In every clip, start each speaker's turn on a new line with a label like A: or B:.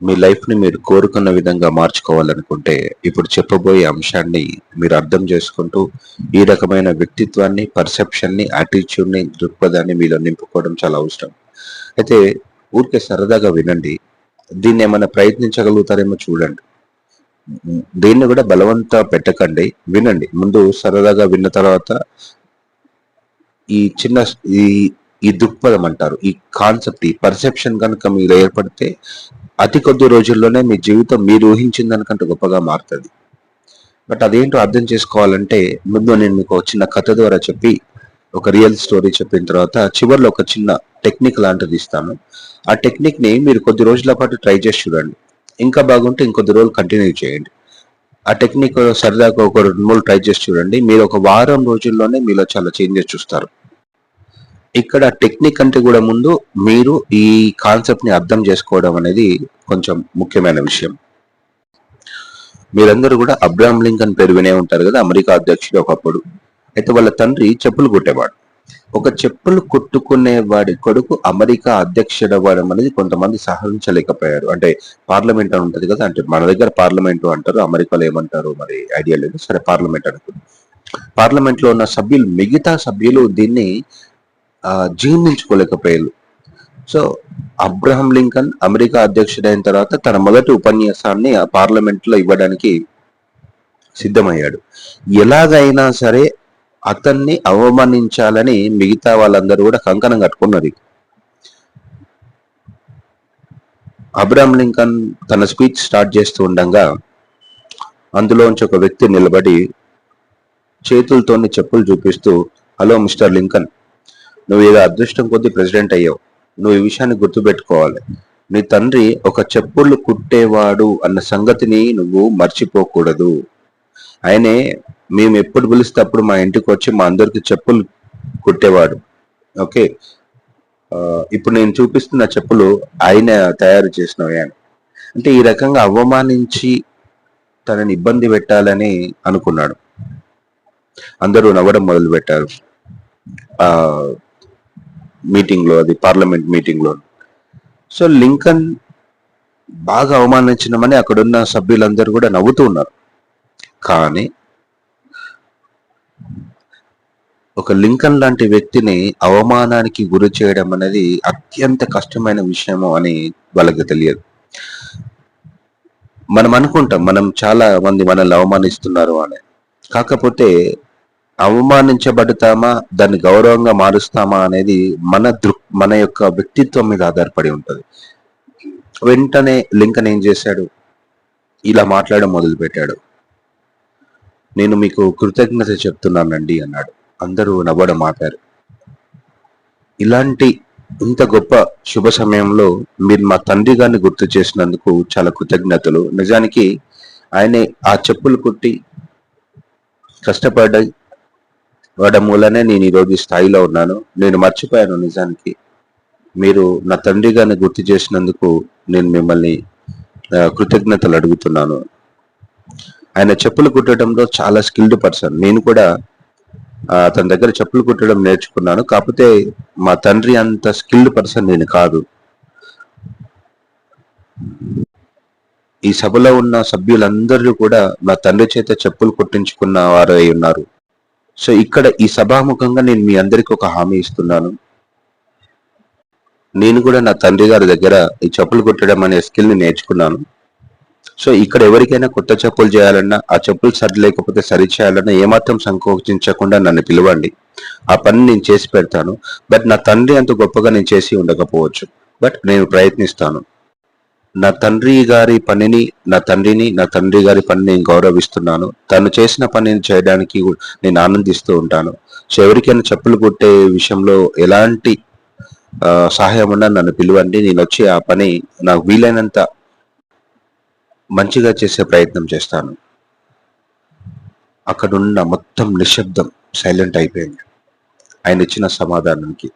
A: మీ లైఫ్ని మీరు కోరుకున్న విధంగా మార్చుకోవాలనుకుంటే ఇప్పుడు చెప్పబోయే అంశాన్ని మీరు అర్థం చేసుకుంటూ ఈ రకమైన వ్యక్తిత్వాన్ని పర్సెప్షన్ని యాటిట్యూడ్ని దృక్పథాన్ని మీలో నింపుకోవడం చాలా అవసరం. అయితే ఊరికే సరదాగా వినండి. దీన్ని ఏమైనా ప్రయత్నించగలుగుతారేమో చూడండి. దీన్ని కూడా బలవంత పెట్టకండి. వినండి. ముందు సరదాగా విన్న తర్వాత ఈ చిన్న ఈ ఈ దృక్పథం అంటారు. ఈ కాన్సెప్ట్ ఈ పర్సెప్షన్ కనుక మీరు ఏర్పడితే అతి కొద్ది రోజుల్లోనే మీ జీవితం మీరు ఊహించిన దానికంటే గొప్పగా మారుతుంది. బట్ అదేంటో అర్థం చేసుకోవాలంటే ముందు నేను మీకు చిన్న కథ ద్వారా చెప్పి ఒక రియల్ స్టోరీ చెప్పిన తర్వాత చివరిలో ఒక చిన్న టెక్నిక్ లాంటిది ఇస్తాను. ఆ టెక్నిక్ని మీరు కొద్ది రోజుల పాటు ట్రై చేసి చూడండి. ఇంకా బాగుంటే ఇంకొద్ది రోజులు కంటిన్యూ చేయండి. ఆ టెక్నిక్ సరదాగా ఒక రెండు మూడు ట్రై చేసి చూడండి. మీరు ఒక వారం రోజుల్లోనే మీలో చాలా చేంజెస్ చూస్తారు. ఇక్కడ టెక్నిక్ అంటే కూడా ముందు మీరు ఈ కాన్సెప్ట్ని అర్థం చేసుకోవడం అనేది కొంచెం ముఖ్యమైన విషయం. మీరందరూ కూడా అబ్రాహం లింకన్ పేరు వినే ఉంటారు కదా అమెరికా అధ్యక్షుడు ఒకప్పుడు. అయితే వాళ్ళ తండ్రి చెప్పులు కుట్టేవాడు. ఒక చెప్పులు కొట్టుకునే వాడి కొడుకు అమెరికా అధ్యక్షుడు అవ్వడం అనేది కొంతమంది సహకరించలేకపోయారు అంటే పార్లమెంట్ అని ఉంటది కదా అంటే మన దగ్గర పార్లమెంట్ అంటారు అమెరికాలో ఏమంటారు మరి ఐడియా లేదు. సరే పార్లమెంట్ అనుకుంది. పార్లమెంట్లో ఉన్న సభ్యులు మిగతా సభ్యులు దీన్ని జీర్ణించుకోలేకపోయారు సో అబ్రహం లింకన్ అమెరికా అధ్యక్షుడైన తర్వాత తన మొదటి ఉపన్యాసాన్ని ఆ పార్లమెంట్లో ఇవ్వడానికి సిద్ధమయ్యాడు. ఎలాగైనా సరే అతన్ని అవమానించాలని మిగతా వాళ్ళందరూ కూడా కంకణం కట్టుకున్నారు. అబ్రహం లింకన్ తన స్పీచ్ స్టార్ట్ చేస్తూ ఉండగా అందులోంచి ఒక వ్యక్తి నిలబడి చేతులతోని చెప్పులు చూపిస్తూ హలో మిస్టర్ లింకన్ నువ్వు ఏదో అదృష్టం కొద్దీ ప్రెసిడెంట్ అయ్యావు. నువ్వు ఈ విషయాన్ని గుర్తుపెట్టుకోవాలి. నీ తండ్రి ఒక చెప్పులు కుట్టేవాడు అన్న సంగతిని నువ్వు మర్చిపోకూడదు. ఆయనే మేము ఎప్పుడు పిలిస్తే అప్పుడు మా ఇంటికి వచ్చి మా అందరికి చెప్పులు కుట్టేవాడు. ఓకే? ఇప్పుడు నేను చూపిస్తున్న చెప్పులు ఆయన తయారు చేసినవి అని అంటే ఈ రకంగా అవమానించి తనని ఇబ్బంది పెట్టాలని అనుకున్నాడు. అందరూ నవ్వడం మొదలు పెట్టారు మీటింగ్లో మీటింగ్లో అది పార్లమెంట్ మీటింగ్లో సో లింకన్ బాగా అవమానించినమని అక్కడున్న సభ్యులందరూ కూడా నవ్వుతూ ఉన్నారు. కానీ ఒక లింకన్ లాంటి వ్యక్తిని అవమానానికి గురి చేయడం అనేది అత్యంత కష్టమైన విషయము అని వాళ్ళకి తెలియదు. మనం అనుకుంటాం మనం చాలా మంది మనల్ని అవమానిస్తున్నారు అని. కాకపోతే అవమానించబడతామా? దాన్ని గౌరవంగా మారుస్తామా అనేది మన దృక్ మన యొక్క వ్యక్తిత్వం మీద ఆధారపడి ఉంటుంది. వెంటనే లింకన్ ఏం చేశాడు? ఇలా మాట్లాడడం మొదలుపెట్టాడు. నేను మీకు కృతజ్ఞత చెప్తున్నానండి అన్నాడు. అందరూ నవ్వడం ఆపారు. ఇలాంటి ఇంత గొప్ప శుభ సమయంలో మీరు మా తండ్రి గారిని గుర్తు చేసినందుకు చాలా కృతజ్ఞతలు. నిజానికి ఆయనే ఆ చెప్పులు కుట్టి కష్టపడి వాడ మూలనే నేను ఈరోజు ఈ స్థాయిలో ఉన్నాను. నేను మర్చిపోయాను నిజానికి. మీరు నా తండ్రిగానే గుర్తు చేసినందుకు నేను మిమ్మల్ని కృతజ్ఞతలు అడుగుతున్నాను. ఆయన చెప్పులు కుట్టడంలో చాలా స్కిల్డ్ పర్సన్ నేను కూడా తన అతని దగ్గర చెప్పులు కుట్టడం నేర్చుకున్నాను. కాకపోతే మా తండ్రి అంత స్కిల్డ్ పర్సన్ నేను కాదు. ఈ సభలో ఉన్న సభ్యులందరూ కూడా నా తండ్రి చేత చెప్పులు కుట్టించుకున్న వారై ఉన్నారు. సో ఇక్కడ ఈ సభాముఖంగా నేను మీ అందరికి ఒక హామీ ఇస్తున్నాను. నేను కూడా నా తండ్రి గారి దగ్గర ఈ చెప్పులు కుట్టడం అనే స్కిల్ని నేర్చుకున్నాను. సో ఇక్కడ ఎవరికైనా కొత్త చెప్పులు చేయాలన్నా ఆ చెప్పులు సరి లేకపోతే సరి చేయాలన్నా ఏమాత్రం సంకోచించకుండా నన్ను పిలవండి. ఆ పని నేను చేసి పెడతాను. బట్ నా తండ్రి అంత గొప్పగా నేను చేసి ఉండకపోవచ్చు. బట్ నేను ప్రయత్నిస్తాను. నా తండ్రి గారి పనిని నా తండ్రిని నా తండ్రి గారి పనిని నేను గౌరవిస్తున్నాను. తను చేసిన పనిని చేయడానికి నేను ఆనందిస్తూ ఉంటాను. సో ఎవరికైనా చెప్పులు కుట్టే విషయంలో ఎలాంటి సహాయం ఉన్నా నన్ను పిలువండి. నేను వచ్చి ఆ పని నాకు వీలైనంత మంచిగా చేసే ప్రయత్నం చేస్తాను. అక్కడున్న మొత్తం నిశ్శబ్దం సైలెంట్ అయిపోయింది. ఆయన ఇచ్చిన సమాధానానికి.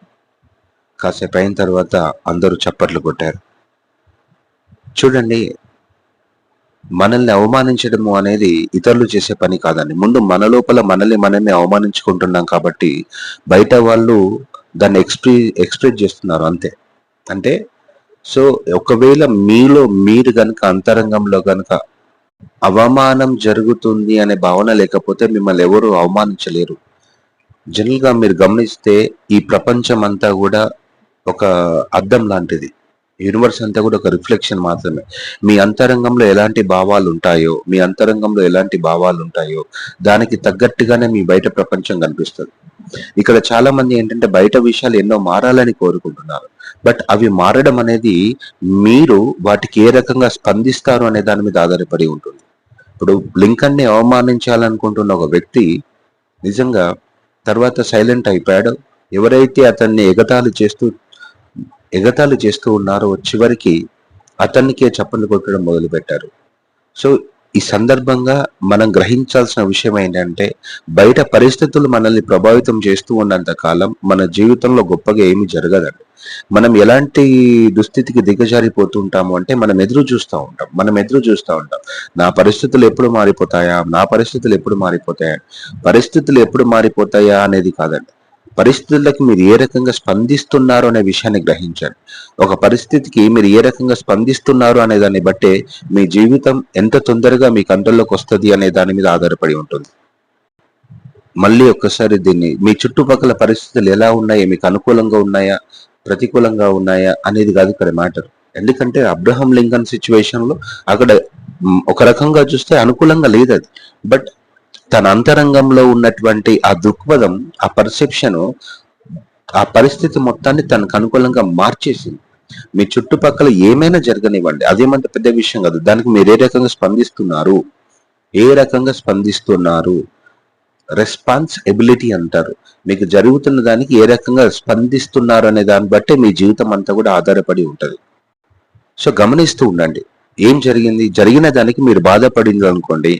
A: కాసేపు అయిన తర్వాత అందరూ చప్పట్లు కొట్టారు. చూడండి మనల్ని అవమానించడము అనేది ఇతరులు చేసే పని కాదండి. ముందు మన లోపల మనల్ని మనమే అవమానించుకుంటున్నాం కాబట్టి బయట వాళ్ళు దాన్ని ఎక్స్ప్రీ ఎక్స్ప్రెస్ చేస్తున్నారు అంతే. అంటే సో ఒకవేళ మీలో మీరు కనుక అంతరంగంలో కనుక అవమానం జరుగుతుంది అనే భావన లేకపోతే మిమ్మల్ని ఎవరు అవమానించలేరు. జనరల్గా మీరు గమనిస్తే ఈ ప్రపంచం అంతా కూడా ఒక అద్దం లాంటిది. యూనివర్స్ అంతా కూడా ఒక రిఫ్లెక్షన్ మాత్రమే. మీ అంతరంగంలో ఎలాంటి భావాలు ఉంటాయో మీ అంతరంగంలో ఎలాంటి భావాలు ఉంటాయో దానికి తగ్గట్టుగానే మీ బయట ప్రపంచం కనిపిస్తుంది. ఇక్కడ చాలా మంది ఏంటంటే బయట విషయాలు ఎన్నో మారాలని కోరుకుంటున్నారు. బట్ అవి మారడం అనేది మీరు వాటికి ఏ రకంగా స్పందిస్తారు అనే దాని మీద ఆధారపడి ఉంటుంది. ఇప్పుడు లింకన్ని అవమానించాలనుకుంటున్న ఒక వ్యక్తి నిజంగా తర్వాత సైలెంట్ అయిపోయాడు. ఎవరైతే అతన్ని ఎగతాళి చేస్తూ ఎగతాళి చేస్తూ ఉన్నారో చివరికి అతనికే చప్పట్లు కొట్టడం మొదలుపెట్టారు. సో ఈ సందర్భంగా మనం గ్రహించాల్సిన విషయం ఏంటంటే బయట పరిస్థితులు మనల్ని ప్రభావితం చేస్తూ ఉన్నంత కాలం మన జీవితంలో గొప్పగా ఏమి జరగదండి. మనం ఎలాంటి దుస్థితికి దిగజారిపోతూ ఉంటాము అంటే మనం ఎదురు చూస్తూ ఉంటాం. మనం ఎదురు చూస్తూ ఉంటాం. నా పరిస్థితులు ఎప్పుడు మారిపోతాయా? నా పరిస్థితులు ఎప్పుడు మారిపోతాయా? పరిస్థితులు ఎప్పుడు మారిపోతాయా అనేది కాదండి. పరిస్థితులకు మీరు ఏ రకంగా స్పందిస్తున్నారు అనే విషయాన్ని గ్రహించండి. ఒక పరిస్థితికి మీరు ఏ రకంగా స్పందిస్తున్నారు అనే దాన్ని బట్టే మీ జీవితం ఎంత తొందరగా మీ కంట్రోల్లోకి వస్తుంది అనే దాని మీద ఆధారపడి ఉంటుంది. మళ్ళీ ఒక్కసారి దీన్ని మీ చుట్టుపక్కల పరిస్థితులు ఎలా ఉన్నాయి మీకు అనుకూలంగా ఉన్నాయా ప్రతికూలంగా ఉన్నాయా అనేది కాదు ఇక్కడ మ్యాటర్. ఎందుకంటే అబ్రహం లింకన్ సిచ్యువేషన్లో అక్కడ ఒక రకంగా చూస్తే అనుకూలంగా లేదు అది బట్ తన అంతరంగంలో ఉన్నటువంటి ఆ దృక్పథం ఆ పర్సెప్షన్ ఆ పరిస్థితి మొత్తాన్ని తనకు అనుకూలంగా మార్చేసింది. మీ చుట్టుపక్కల ఏమైనా జరగనివ్వండి. అదేమంత పెద్ద విషయం కాదు. దానికి మీరు ఏ రకంగా స్పందిస్తున్నారు? ఏ రకంగా స్పందిస్తున్నారు? రెస్పాన్స్ ఎబిలిటీ అంటారు. మీకు జరుగుతున్న దానికి ఏ రకంగా స్పందిస్తున్నారు అనే దాన్ని బట్టి మీ జీవితం అంతా కూడా ఆధారపడి ఉంటుంది. సో గమనిస్తూ ఉండండి. ఏం జరిగింది? జరిగిన దానికి మీరు బాధపడింది అనుకోండి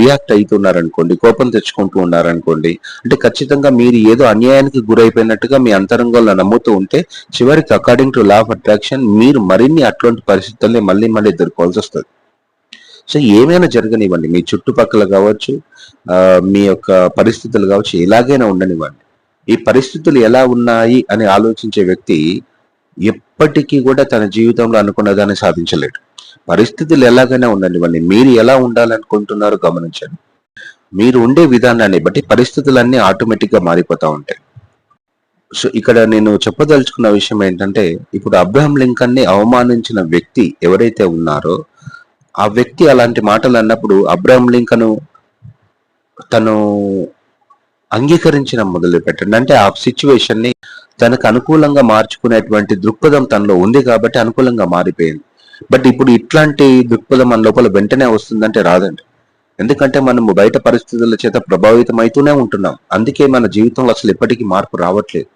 A: రియాక్ట్ అవుతున్నారనుకోండి కోపం తెచ్చుకుంటూ ఉన్నారనుకోండి అంటే ఖచ్చితంగా మీరు ఏదో అన్యాయానికి గురైపోయినట్టుగా మీ అంతరంగంలో నమ్ముతూ ఉంటే చివరికి according to law of attraction మీరు మరిన్ని అట్లాంటి పరిస్థితుల్ని మళ్ళీ మళ్ళీ ఎదుర్కోవాల్సి వస్తుంది. సో ఏమైనా జరగనివ్వండి. మీ చుట్టుపక్కల కావచ్చు మీ యొక్క పరిస్థితులు కావచ్చు ఎలాగైనా ఉండనివ్వండి. ఈ పరిస్థితులు ఎలా ఉన్నాయి అని ఆలోచించే వ్యక్తి ఎప్పటికీ కూడా తన జీవితంలో అనుకున్న దాన్ని సాధించలేడు. పరిస్థితులు ఎలాగైనా ఉండనివ్వండి మీరు ఎలా ఉండాలనుకుంటున్నారో గమనించండి. మీరు ఉండే విధానాన్ని బట్టి పరిస్థితులన్నీ ఆటోమేటిక్గా మారిపోతా ఉంటాయి. సో ఇక్కడ నేను చెప్పదలుచుకున్న విషయం ఏంటంటే ఇప్పుడు అబ్రహం లింకన్ని అవమానించిన వ్యక్తి ఎవరైతే ఉన్నారో ఆ వ్యక్తి అలాంటి మాటలు అన్నప్పుడు అబ్రహం లింకను తను అంగీకరించిన మొదలు పెట్టండి అంటే ఆ సిచ్యువేషన్ని తనకు అనుకూలంగా మార్చుకునేటువంటి దృక్పథం తనలో ఉంది కాబట్టి అనుకూలంగా మారిపోయింది. బట్ ఇప్పుడు ఇట్లాంటి దృక్పథం మన లోపల వెంటనే వస్తుందంటే రాదండి. ఎందుకంటే మనము బయట పరిస్థితుల చేత ప్రభావితం అవుతూనే ఉంటున్నాం. అందుకే మన జీవితంలో అసలు ఎప్పటికీ మార్పు రావట్లేదు.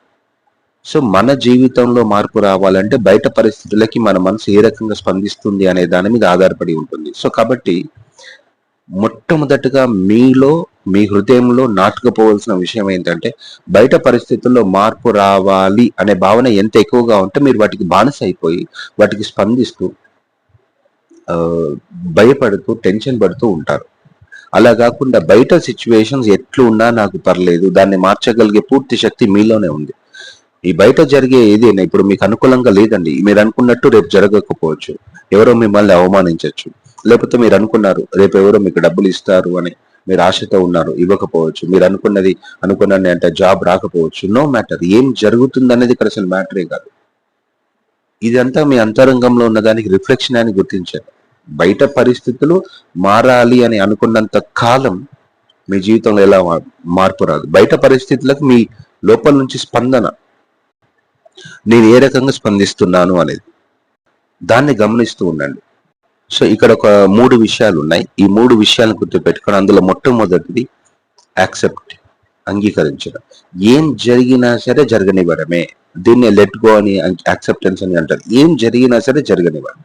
A: సో మన జీవితంలో మార్పు రావాలంటే బయట పరిస్థితులకి మన మనసు ఏ రకంగా స్పందిస్తుంది అనే దాని మీద ఆధారపడి ఉంటుంది. సో కాబట్టి మొట్టమొదటిగా మీలో మీ హృదయంలో నాటుకుపోవలసిన విషయం ఏంటంటే బయట పరిస్థితుల్లో మార్పు రావాలి అనే భావన ఎంత ఎక్కువగా ఉంటే మీరు వాటికి బానిస అయిపోయి వాటికి స్పందిస్తూ భయపడుతూ టెన్షన్ పడుతూ ఉంటారు. అలా కాకుండా బయట సిచ్యువేషన్స్ ఎట్లున్నా నాకు పర్లేదు దాన్ని మార్చగలిగే పూర్తి శక్తి మీలోనే ఉంది. ఈ బయట జరిగే ఏదైనా ఇప్పుడు మీకు అనుకూలంగా లేదండి మీరు అనుకున్నట్టు రేపు జరగకపోవచ్చు. ఎవరో మిమ్మల్ని అవమానించవచ్చు లేకపోతే మీరు అనుకున్నారు రేపు ఎవరో మీకు డబ్బులు ఇస్తారు అని మీరు ఆశతో ఉన్నారు ఇవ్వకపోవచ్చు. మీరు అనుకున్నది అనుకున్నది అంటే జాబ్ రాకపోవచ్చు. No matter. ఏం జరుగుతుంది అనేది ఇక్కడ అసలు మ్యాటరే కాదు. ఇదంతా మీ అంతరంగంలో ఉన్న దానికి రిఫ్లెక్షన్ అని గుర్తించారు. బయట పరిస్థితులు మారాలి అని అనుకున్నంత కాలం మీ జీవితంలో ఎలా మార్పు రాదు. బయట పరిస్థితులకు మీ లోపల నుంచి స్పందన. నేను ఏ రకంగా స్పందిస్తున్నాను అనేది. దాన్ని గమనిస్తూ ఉండండి. సో ఇక్కడ ఒక మూడు విషయాలు ఉన్నాయి. ఈ మూడు విషయాలను గుర్తుపెట్టుకొని అందులో మొట్టమొదటిది యాక్సెప్ట్ అంగీకరించడం. ఏం జరిగినా సరే జరగనివ్వడమే. దీన్ని లెట్ గో అని యాక్సెప్టెన్స్ అని అంటారు. ఏం జరిగినా సరే జరగనివ్వండి.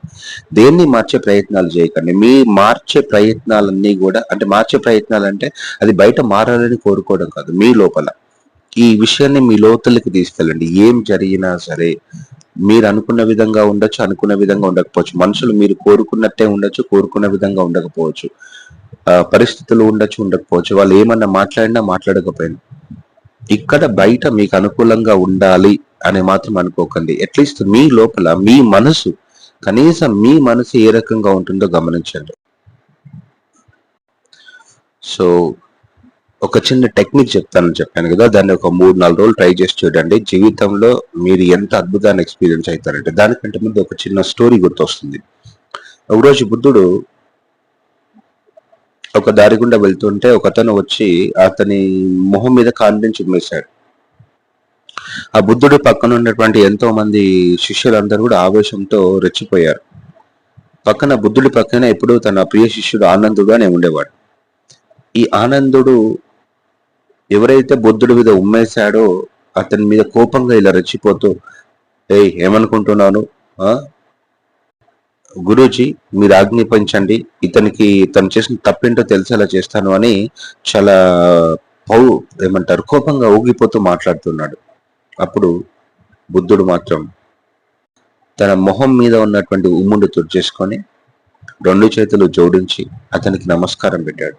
A: దేన్ని మార్చే ప్రయత్నాలు చేయకండి. మీ మార్చే ప్రయత్నాలన్నీ కూడా అంటే మార్చే ప్రయత్నాలు అంటే అది బయట మారాలని కోరుకోవడం కాదు. మీ లోపల. ఈ విషయాన్ని మీ లోతులకి తీసుకెళ్ళండి. ఏం జరిగినా సరే మీరు అనుకున్న విధంగా ఉండొచ్చు అనుకున్న విధంగా ఉండకపోవచ్చు. మనుషులు మీరు కోరుకున్నట్టే ఉండొచ్చు కోరుకున్న విధంగా ఉండకపోవచ్చు. ఆ, పరిస్థితులు ఉండొచ్చు ఉండకపోవచ్చు. వాళ్ళు ఏమన్నా మాట్లాడినా మాట్లాడకపోయినా ఇక్కడ బయట మీకు అనుకూలంగా ఉండాలి అని మాత్రం అనుకోకండి. అట్లీస్ట్ మీ లోపల మీ మనసు కనీసం మీ మనసు ఏ రకంగా ఉంటుందో గమనించండి. సో ఒక చిన్న టెక్నిక్ చెప్తానని చెప్పాను కదా దాన్ని ఒక మూడు నాలుగు రోజులు ట్రై చేసి చూడండి. జీవితంలో మీరు ఎంత అద్భుతాన్ని ఎక్స్పీరియన్స్ అవుతారంటే దానికంటే ముందు ఒక చిన్న స్టోరీ గుర్తొస్తుంది. ఒకరోజు బుద్ధుడు ఒక దారి గుండా వెళ్తుంటే ఒక అతను వచ్చి అతని మొహం మీద కాన్ఫిడెన్స్ చిమ్మేశాడు ఆ బుద్ధుడి పక్కన ఉన్నటువంటి ఎంతో మంది శిష్యులందరూ కూడా ఆవేశంతో రెచ్చిపోయారు. పక్కన బుద్ధుడి పక్కన ఎప్పుడూ తన ప్రియ శిష్యుడు ఆనందుడుగానే ఉండేవాడు. ఈ ఆనందుడు ఎవరైతే బుద్ధుడి మీద ఉమ్మేశాడో అతని మీద కోపంగా ఇలా రెచ్చిపోతూ ఏయ్ ఏమనుకుంటున్నాను? ఆ? గురూజీ మీరు ఆజ్ఞాపించండి. ఇతనికి తను చేసిన తప్పేంటో తెలిసేలా చేస్తాను అని చాలా పౌ ఏమంటారు కోపంగా ఊగిపోతూ మాట్లాడుతున్నాడు. అప్పుడు బుద్ధుడు మాత్రం తన మొహం మీద ఉన్నటువంటి ఉమ్ముడు తుడిచేసుకొని రెండు చేతులు జోడించి అతనికి నమస్కారం పెట్టాడు.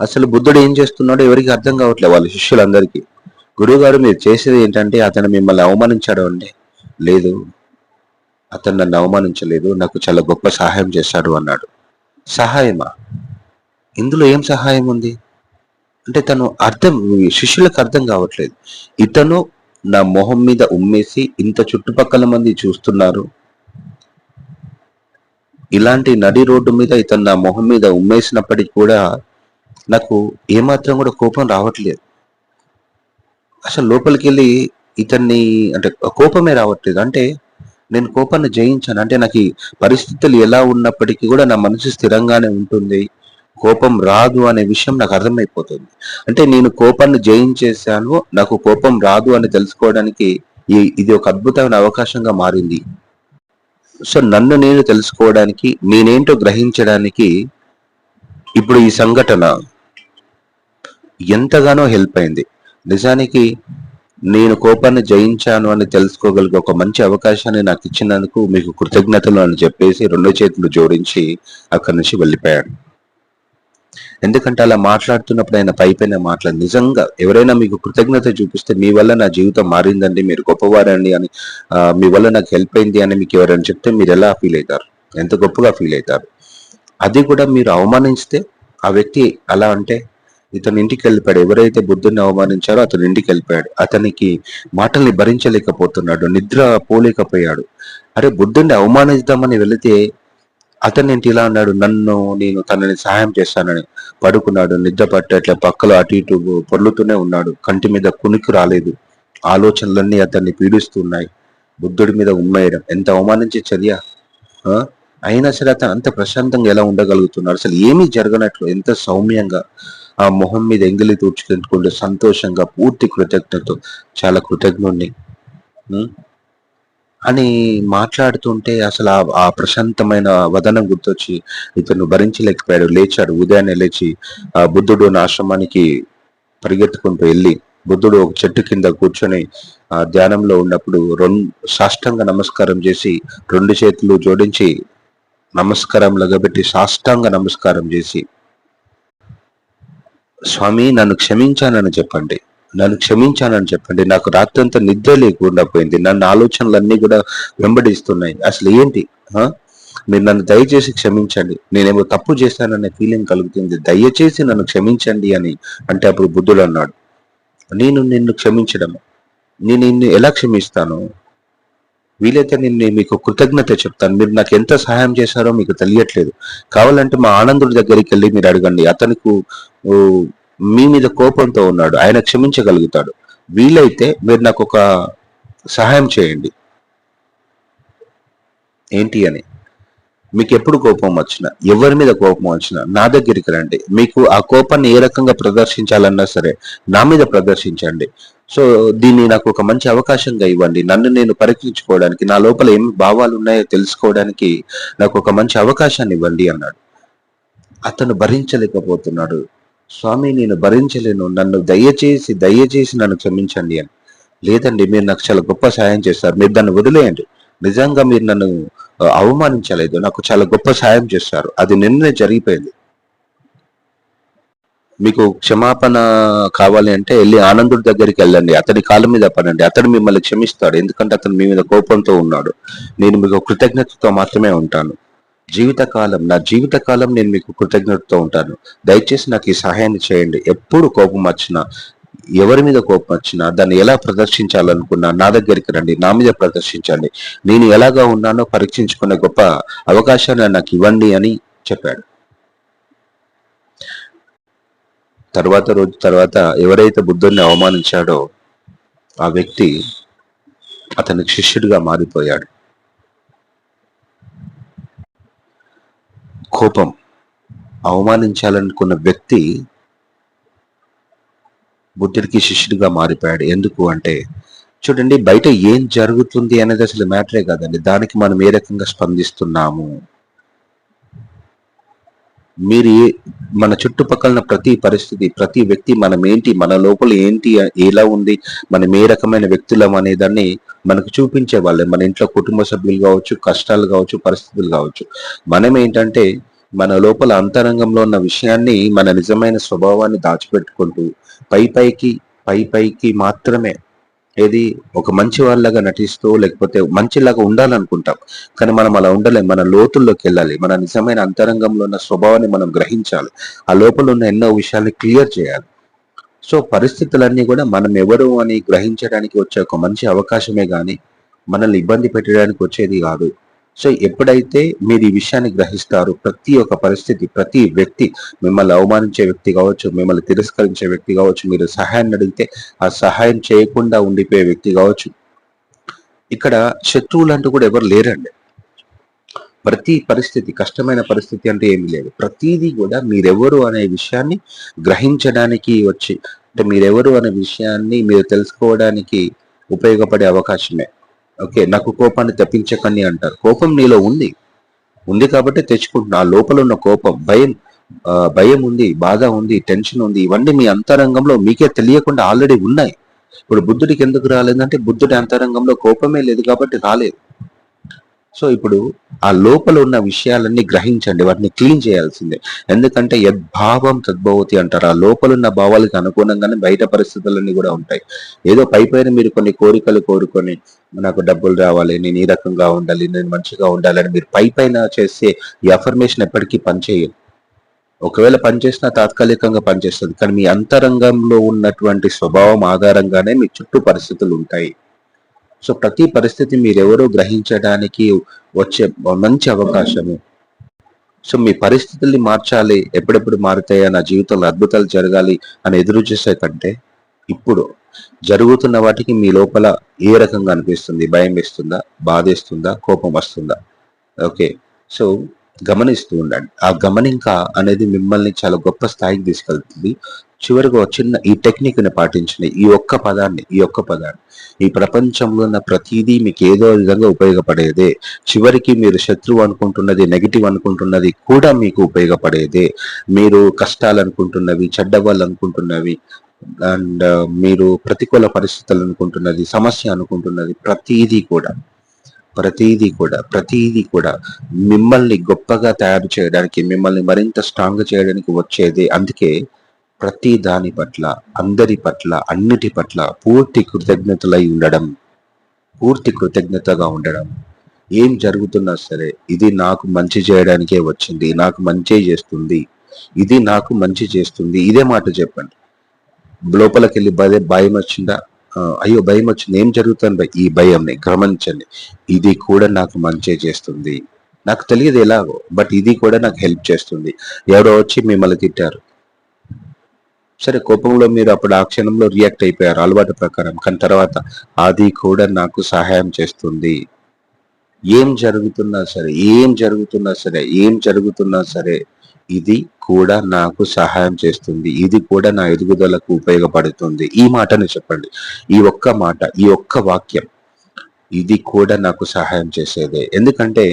A: అసలు బుద్ధుడు ఏం చేస్తున్నాడో ఎవరికి అర్థం కావట్లేదు వాళ్ళ శిష్యులందరికీ. గురువుగారు మీరు చేసేది ఏంటంటే అతను మిమ్మల్ని అవమానించాడు అంటే లేదు అతను నన్ను అవమానించలేదు నాకు చాలా గొప్ప సహాయం చేశాడు అన్నాడు. సహాయమా? ఇందులో ఏం సహాయం ఉంది? అంటే తను అర్థం శిష్యులకు అర్థం కావట్లేదు. ఇతను నా మొహం మీద ఉమ్మేసి ఇంత చుట్టుపక్కల మంది చూస్తున్నారు. ఇలాంటి నడి రోడ్డు మీద ఇతను నా మొహం మీద ఉమ్మేసినప్పటికీ కూడా నాకు ఏమాత్రం కూడా కోపం రావట్లేదు. అసలు లోపలికి వెళ్ళి ఇతన్ని అంటే కోపమే రావట్లేదు. అంటే నేను కోపాన్ని జయించాను. అంటే నాకు పరిస్థితులు ఎలా ఉన్నప్పటికీ కూడా నా మనసు స్థిరంగానే ఉంటుంది. కోపం రాదు అనే విషయం నాకు అర్థమైపోతుంది. అంటే నేను కోపాన్ని జయించేశాను. నాకు కోపం రాదు అని తెలుసుకోవడానికి ఈ ఇది ఒక అద్భుతమైన అవకాశంగా మారింది. సో నన్ను నేను తెలుసుకోవడానికి నేనేంటో గ్రహించడానికి ఇప్పుడు ఈ సంఘటన ఎంతగానో హెల్ప్ అయింది. నిజానికి నేను కోపాన్ని జయించాను అని తెలుసుకోగలిగే ఒక మంచి అవకాశాన్ని నాకు ఇచ్చినందుకు మీకు కృతజ్ఞతలు అని చెప్పేసి రెండు చేతులు జోడించి అక్కడి నుంచి వెళ్ళిపోయాడు ఎందుకంటే అలా మాట్లాడుతున్నప్పుడు ఆయన పైపైన మాట్లాడి నిజంగా ఎవరైనా మీకు కృతజ్ఞత చూపిస్తే మీ వల్ల నా జీవితం మారిందండి మీరు గొప్పవారండి అని మీ వల్ల నాకు హెల్ప్ అయింది అని మీకు ఎవరైనా చెప్తే మీరు ఎలా ఫీల్ అవుతారు? ఎంత గొప్పగా ఫీల్ అవుతారు? అది కూడా మీరు అవమానిస్తే ఆ వ్యక్తి అలా అంటే ఇతని ఇంటికి వెళ్ళిపోయాడు. ఎవరైతే బుద్ధుని అవమానించారో అతని ఇంటికి వెళ్ళిపోయాడు. అతనికి మాటల్ని భరించలేకపోతున్నాడు. నిద్ర పోలేకపోయాడు. అరే బుద్ధుని అవమానిద్దామని వెళితే అతను ఏంటి ఇలా అన్నాడు నన్ను నేను తనని సహాయం చేస్తానని పడుకున్నాడు. నిద్ర పట్టేట్లే పక్కలో అటు ఇటు పొర్లుతూనే ఉన్నాడు. కంటి మీద కునికి రాలేదు. ఆలోచనలన్నీ అతన్ని పీడిస్తున్నాయి బుద్ధుడి మీద ఉమ్మేయడం. ఎంత అవమానించే చర్య? అయినా సరే అతను అంత ప్రశాంతంగా ఎలా ఉండగలుగుతున్నాడు? అసలు ఏమీ జరగనట్లు ఎంత సౌమ్యంగా ఆ మొహం మీద ఎంగిలి తూర్చుకుంటూ సంతోషంగా పూర్తి కృతజ్ఞతతో చాలా కృతజ్ఞుణ్ణి. అని మాట్లాడుతుంటే అసలు ఆ ప్రశాంతమైన వదనం గుర్తొచ్చి ఇతను భరించలేకపోయాడు. లేచాడు. ఉదయాన్నే లేచి ఆ బుద్ధుడు ఆశ్రమానికి పరిగెత్తుకుంటూ వెళ్ళి బుద్ధుడు ఒక చెట్టు కింద కూర్చొని ఆ ధ్యానంలో ఉన్నప్పుడు రెండు సాష్టాంగ నమస్కారం చేసి రెండు చేతులు జోడించి నమస్కారం లగబెట్టి సాష్టాంగ నమస్కారం చేసి స్వామి నన్ను క్షమించానని చెప్పండి. నన్ను క్షమించానని చెప్పండి. నాకు రాత్రంతా నిద్ర లేకుండా పోయింది. నన్ను ఆలోచనలన్నీ కూడా వెంబడిస్తున్నాయి. అసలు ఏంటి? మీరు నన్ను దయచేసి క్షమించండి. నేనేమో తప్పు చేశాననే ఫీలింగ్ కలుగుతుంది. దయచేసి నన్ను క్షమించండి అని అంటే అప్పుడు బుద్ధుడు అన్నాడు. నేను నిన్ను క్షమించడం. నేను నిన్ను ఎలా క్షమిస్తాను? వీలైతే నేను మీకు కృతజ్ఞత చెప్తాను. మీరు నాకు ఎంత సహాయం చేశారో మీకు తెలియట్లేదు. కావాలంటే మా ఆనందుడి దగ్గరికి వెళ్ళి మీరు అడగండి. అతనికి మీ మీద కోపంతో ఉన్నాడు. ఆయన క్షమించగలుగుతాడు. వీలైతే మీరు నాకు ఒక సహాయం చేయండి. ఏంటి అని. మీకు ఎప్పుడు కోపం వచ్చినా ఎవరి మీద కోపం వచ్చినా నా దగ్గరికి రండి. మీకు ఆ కోపాన్ని ఏ రకంగా ప్రదర్శించాలన్నా సరే నా మీద ప్రదర్శించండి. సో దీన్ని నాకు ఒక మంచి అవకాశంగా ఇవ్వండి. నన్ను నేను పరీక్షించుకోవడానికి నా లోపల ఏమి భావాలు ఉన్నాయో తెలుసుకోవడానికి నాకు ఒక మంచి అవకాశాన్ని ఇవ్వండి అన్నాడు. అతను భరించలేకపోతున్నాడు. స్వామి నేను భరించలేను. నన్ను దయచేసి దయచేసి నన్ను క్షమించండి అని. లేదండి మీరు నాకు చాలా గొప్ప సాయం చేస్తారు. మీరు దాన్ని వదిలేయండి. నిజంగా మీరు నన్ను అవమానించలేదు. నాకు చాలా గొప్ప సాయం చేస్తారు. అది నిన్నే జరిగిపోయింది. మీకు క్షమాపణ కావాలి అంటే వెళ్ళి ఆనందుడి దగ్గరికి వెళ్ళండి. అతని కాళ్ళ మీద పడండి. అతడు మిమ్మల్ని క్షమిస్తాడు. ఎందుకంటే అతను మీ మీద కోపంతో ఉన్నాడు. నేను మీకు కృతజ్ఞతతో మాత్రమే ఉంటాను. జీవితకాలం నా జీవితకాలం నేను మీకు కృతజ్ఞతతో ఉంటాను. దయచేసి నాకు ఈ సహాయాన్ని చేయండి. ఎప్పుడు కోపం వచ్చినా ఎవరి మీద కోపం వచ్చినా దాన్ని ఎలా ప్రదర్శించాలనుకున్నా నా దగ్గరికి రండి. నా మీద ప్రదర్శించండి. నేను ఎలాగా ఉన్నానో పరీక్షించుకునే గొప్ప అవకాశాన్ని నాకు ఇవ్వండి అని చెప్పాడు. తర్వాత రోజు తర్వాత ఎవరైతే బుద్ధుడిని అవమానించాడో ఆ వ్యక్తి అతనికి శిష్యుడిగా మారిపోయాడు. కోపం. అవమానించాలనుకున్న వ్యక్తి బుద్ధుడికి శిష్యుడిగా మారిపోయాడు. ఎందుకు అంటే చూడండి బయట ఏం జరుగుతుంది అనేది అసలు మ్యాటరే కాదండి. దానికి మనం ఏ రకంగా స్పందిస్తున్నాము? మీరు మన చుట్టుపక్కల ప్రతి పరిస్థితి ప్రతి వ్యక్తి మనం ఏంటి మన లోపల ఏంటి ఎలా ఉంది మనం ఏ రకమైన వ్యక్తులం అనేదాన్ని మనకు చూపించే వాళ్ళే. మన ఇంట్లో కుటుంబ సభ్యులు కావచ్చు కష్టాలు కావచ్చు పరిస్థితులు కావచ్చు. మనం ఏంటంటే మన లోపల అంతరంగంలో ఉన్న విషయాన్ని మన నిజమైన స్వభావాన్ని దాచిపెట్టుకుంటూ పై పైకి పై పైకి మాత్రమే ఏది? ఒక మంచి వాళ్ళగా నటిస్తూ లేకపోతే మంచిలాగా ఉండాలనుకుంటాం. కానీ మనం అలా ఉండలేం. మన లోతుల్లోకి వెళ్ళాలి. మన నిజమైన అంతరంగంలో ఉన్న స్వభావాన్ని మనం గ్రహించాలి. ఆ లోపల ఉన్న ఎన్నో విషయాల్ని క్లియర్ చేయాలి. సో పరిస్థితులన్నీ కూడా మనం ఎవరు అని గ్రహించడానికి వచ్చే ఒక మంచి అవకాశమే కానీ మనల్ని ఇబ్బంది పెట్టడానికి వచ్చేది కాదు. సో ఎప్పుడైతే మీరు ఈ విషయాన్ని గ్రహిస్తారు ప్రతి ఒక్క పరిస్థితి ప్రతి వ్యక్తి మిమ్మల్ని అవమానించే వ్యక్తి కావచ్చు మిమ్మల్ని తిరస్కరించే వ్యక్తి కావచ్చు మీరు సహాయాన్ని అడిగితే ఆ సహాయం చేయకుండా ఉండిపోయే వ్యక్తి కావచ్చు. ఇక్కడ శత్రువులు అంటూ కూడా ఎవరు లేరండి. ప్రతి పరిస్థితి కష్టమైన పరిస్థితి అంటే ఏమీ లేదు. ప్రతిదీ కూడా మీరెవరు అనే విషయాన్ని గ్రహించడానికి వచ్చి అంటే మీరెవరు అనే విషయాన్ని మీరు తెలుసుకోవడానికి ఉపయోగపడే అవకాశమే. ఓకే నాకు కోపాన్ని తెప్పించకండి అంటారు. కోపం నీలో ఉంది. ఉంది కాబట్టి తెచ్చుకుంటున్నా. ఆ లోపల ఉన్న కోపం భయం భయం ఉంది బాధ ఉంది టెన్షన్ ఉంది ఇవన్నీ మీ అంతరంగంలో మీకే తెలియకుండా ఆల్రెడీ ఉన్నాయి. ఇప్పుడు బుద్ధుడికి ఎందుకు రాలేదంటే బుద్ధుడి అంతరంగంలో కోపమే లేదు కాబట్టి రాలేదు. సో ఇప్పుడు ఆ లోపల ఉన్న విషయాలన్నీ గ్రహించండి వాటిని క్లీన్ చేయాల్సిందే. ఎందుకంటే యద్భావం తద్భవతి అంటారు. ఆ లోపల ఉన్న భావాలకు అనుగుణంగానే బయట పరిస్థితులన్నీ కూడా ఉంటాయి. ఏదో పై పైన మీరు కొన్ని కోరికలు కోరుకొని నాకు డబ్బులు రావాలి నేను ఈ రకంగా ఉండాలి నేను మంచిగా ఉండాలని మీరు పై పైన చేసే ఈ అఫర్మేషన్ ఎప్పటికీ పనిచేయదు. ఒకవేళ పనిచేసినా తాత్కాలికంగా పనిచేస్తుంది. కానీ మీ అంతరంగంలో ఉన్నటువంటి స్వభావం ఆధారంగానే మీ చుట్టూ పరిస్థితులు ఉంటాయి. సో ప్రతి పరిస్థితి మీరెవరో గ్రహించడానికి వచ్చే మంచి అవకాశము. సో మీ పరిస్థితుల్ని మార్చాలి ఎప్పుడెప్పుడు మారుతాయా నా జీవితంలో అద్భుతాలు జరగాలి అని ఎదురు చూసే కంటే ఇప్పుడు జరుగుతున్న వాటికి మీ లోపల ఏ రకంగా అనిపిస్తుంది? భయం వేస్తుందా? బాధేస్తుందా కోపం వస్తుందా? ఓకే. సో గమనిస్తూ ఉండండి. ఆ గమనింక అనేది మిమ్మల్ని చాలా గొప్ప స్థాయికి తీసుకెళ్తుంది. చివరిగా ఒక చిన్న ఈ టెక్నిక్ని పాటించండి. ఈ ఒక్క పదాన్ని ఈ ఒక్క పదాన్ని. ఈ ప్రపంచంలో ఉన్న ప్రతిదీ మీకు ఏదో విధంగా ఉపయోగపడేదే. చివరికి మీరు శత్రువు అనుకుంటున్నది నెగిటివ్ అనుకుంటున్నది కూడా మీకు ఉపయోగపడేదే. మీరు కష్టాలు అనుకుంటున్నవి చెడ్డవాళ్ళు అనుకుంటున్నవి అండ్ మీరు ప్రతికూల పరిస్థితులు అనుకుంటున్నది సమస్య అనుకుంటున్నది ప్రతిదీ కూడా. ప్రతిదీ కూడా ప్రతిదీ కూడా మిమ్మల్ని గొప్పగా తయారు చేయడానికి మిమ్మల్ని మరింత స్ట్రాంగ్ చేయడానికి వచ్చేది. అందుకే ప్రతి దాని పట్ల అందరి పట్ల అన్నిటి పట్ల పూర్తి కృతజ్ఞతలై ఉండడం పూర్తి కృతజ్ఞతగా ఉండడం. ఏం జరుగుతున్నా సరే ఇది నాకు మంచి చేయడానికే వచ్చింది నాకు మంచి చేస్తుంది ఇది నాకు మంచి చేస్తుంది ఇదే మాట చెప్పండి. లోపలికి వెళ్ళి భయ భయం వచ్చిందా? అయ్యో భయం వచ్చింది. ఏం జరుగుతుంది ఈ భయంని గమనించండి ఇది కూడా నాకు మంచి చేస్తుంది. నాకు తెలియదు ఎలాగో బట్ ఇది కూడా నాకు హెల్ప్ చేస్తుంది. ఎవరో వచ్చి మిమ్మల్ని తిట్టారు. సరే కోపంలో మీరు అప్పుడు ఆ క్షణంలో రియాక్ట్ అయిపోయారు అలవాటు ప్రకారం. కానీ తర్వాత అది కూడా నాకు సహాయం చేస్తుంది. ఏం జరుగుతున్నా సరే ఏం జరుగుతున్నా సరే ఏం జరుగుతున్నా సరే ఇది కూడా నాకు సహాయం చేస్తుంది. ఇది కూడా నా ఎదుగుదలకు ఉపయోగపడుతుంది. ఈ మాటని చెప్పండి. ఈ ఒక్క మాట ఈ ఒక్క వాక్యం ఇది కూడా నాకు సహాయం చేసేదే. ఎందుకంటే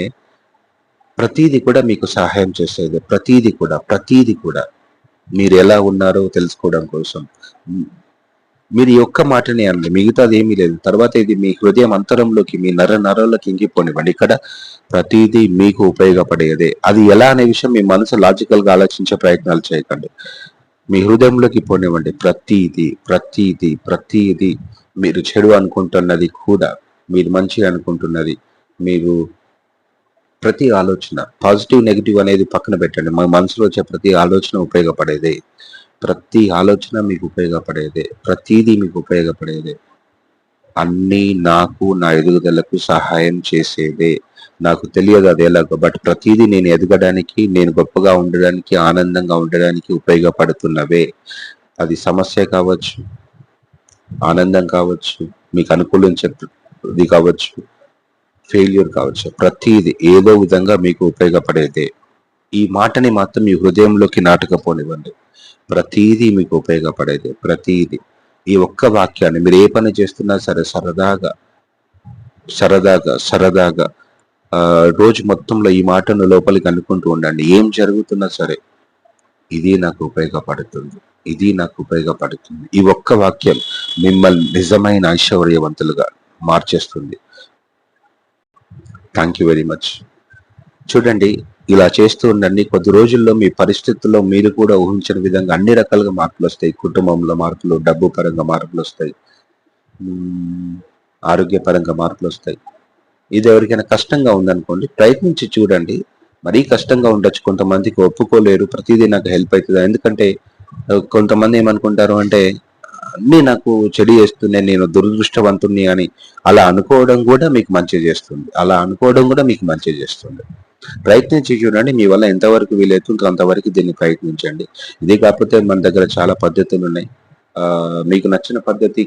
A: ప్రతీది కూడా మీకు సహాయం చేసేదే. ప్రతీది కూడా ప్రతీది కూడా. మీరు ఎలా ఉన్నారో తెలుసుకోవడం కోసం. మీరు ఈ ఒక్క మాటనే అండి మిగతాది ఏమీ లేదు. తర్వాత ఇది మీ హృదయం అంతరంలోకి మీ నర నరాల్లోకి ఇంకిపోనివ్వండి. ఇక్కడ ప్రతిదీ మీకు ఉపయోగపడేదే. అది ఎలా అనే విషయం మీ మనసు లాజికల్గా ఆలోచించే ప్రయత్నాలు చేయకండి. మీ హృదయంలోకి పోనివ్వండి. ప్రతీది ప్రతీది ప్రతీది మీరు చెడు అనుకుంటున్నది కూడా మీరు మంచి అనుకుంటున్నది మీరు ప్రతి ఆలోచన పాజిటివ్ నెగిటివ్ అనేది పక్కన పెట్టండి. మా మనసులో వచ్చే ప్రతి ఆలోచన ఉపయోగపడేదే. ప్రతి ఆలోచన మీకు ఉపయోగపడేదే. ప్రతిదీ మీకు ఉపయోగపడేదే. అన్నీ నాకు నా ఎదుగుదలకు సహాయం చేసేదే. నాకు తెలియదు అది ఎలాగో బట్ ప్రతిదీ నేను ఎదగడానికి నేను గొప్పగా ఉండడానికి ఆనందంగా ఉండడానికి ఉపయోగపడుతున్నవే. అది సమస్య కావచ్చు ఆనందం కావచ్చు మీకు అనుకూలించేది కావచ్చు ఫెయిల్యూర్ కావచ్చు. ప్రతిది ఏదో విధంగా మీకు ఉపయోగపడేదే. ఈ మాటని మాత్రం మీ హృదయంలోకి నాటకపోనివ్వండి. ప్రతీదీ మీకు ఉపయోగపడేది. ప్రతీది. ఈ ఒక్క వాక్యాన్ని మీరు ఏ పని చేస్తున్నా సరే సరదాగా సరదాగా సరదాగా రోజు మొత్తంలో ఈ మాటను లోపలికి అనుకుంటూ ఉండండి. ఏం జరుగుతున్నా సరే ఇది నాకు ఉపయోగపడుతుంది. ఇది నాకు ఉపయోగపడుతుంది. ఈ ఒక్క వాక్యం మిమ్మల్ని నిజమైన ఐశ్వర్యవంతులుగా మార్చేస్తుంది. థ్యాంక్ యూ వెరీ మచ్ చూడండి ఇలా చేస్తూ ఉండండి. కొద్ది రోజుల్లో మీ పరిస్థితుల్లో మీరు కూడా ఊహించిన విధంగా అన్ని రకాలుగా మార్పులు వస్తాయి. కుటుంబంలో మార్పులు డబ్బు పరంగా మార్పులు వస్తాయి. ఆరోగ్యపరంగా మార్పులు వస్తాయి. ఇది ఎవరికైనా కష్టంగా ఉందనుకోండి ప్రయత్నించి చూడండి. మరీ కష్టంగా ఉండొచ్చు. కొంతమందికి ఒప్పుకోలేరు ప్రతిదీ నాకు హెల్ప్ అవుతుంది. ఎందుకంటే కొంతమంది ఏమనుకుంటారు అంటే అన్నీ నాకు చెడు చేస్తున్నాయి నేను దురదృష్టవంతుణ్ణి అని అలా అనుకోవడం కూడా మీకు మంచి చేస్తుంది. అలా అనుకోవడం కూడా మీకు మంచి చేస్తుంది. ప్రయత్నించి చూడండి మీ వల్ల ఎంతవరకు వీలైతుందో అంతవరకు దీన్ని ప్రయత్నించండి. ఇది కాకపోతే మన దగ్గర చాలా పద్ధతులు ఉన్నాయి. మీకు నచ్చిన పద్ధతి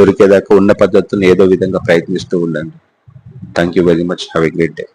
A: దొరికేదాకా ఉన్న పద్ధతిని ఏదో విధంగా ప్రయత్నిస్తూ ఉండండి. Thank you very much have a great day